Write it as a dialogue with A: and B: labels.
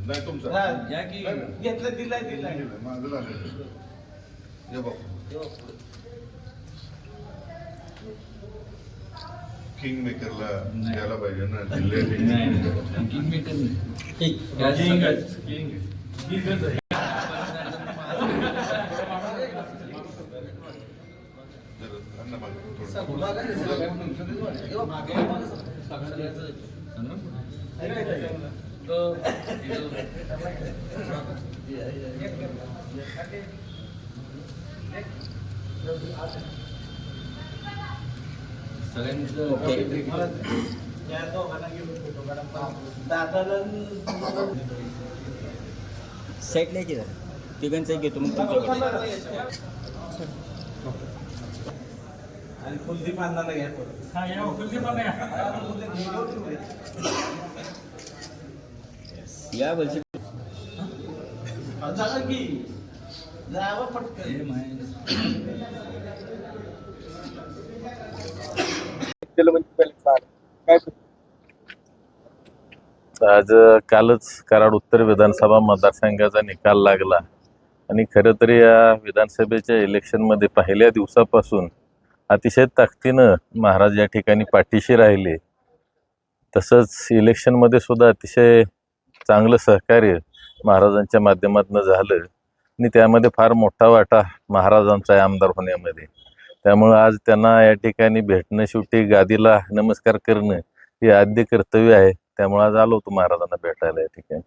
A: नाही तुमचं
B: या की
C: घेतलं दिलाय दिलाय
A: माझं झालं ये बघ किंग मेकरला द्यायला पाहिजे ना जिल्ह्यात
B: नाही किंगमेकर नाही. सगळ्यांचं
C: या दोघांना फोटो दादाला
D: साइड नाही की जरा तिघांचा घेतो मग तुमच्याकडे
C: आणि कुलदीप अण्णाला घ्या या कुलदीप अण्णा
D: या. या
C: बोलशील जागा की? जावा पटकन.
B: म्हणजे पहिले काय
E: आज कालच कराड उत्तर विधानसभा मतदारसंघाचा निकाल लागला. आणि खरं तर या विधानसभेच्या इलेक्शनमध्ये पहिल्या दिवसापासून अतिशय ताकदीनं महाराज या ठिकाणी पाठीशी राहिले. तसंच इलेक्शनमध्ये सुद्धा अतिशय चांगलं सहकार्य महाराजांच्या माध्यमातून झालं. आणि त्यामध्ये फार मोठा वाटा महाराजांचा आहे आमदार होण्यामध्ये. त्यामुळं आज त्यांना या ठिकाणी भेटणं शेवटी गादीला नमस्कार करणं हे आद्य कर्तव्य आहे. त्यामुळे आज आलो होतो महाराजांना भेटायला या ठिकाणी.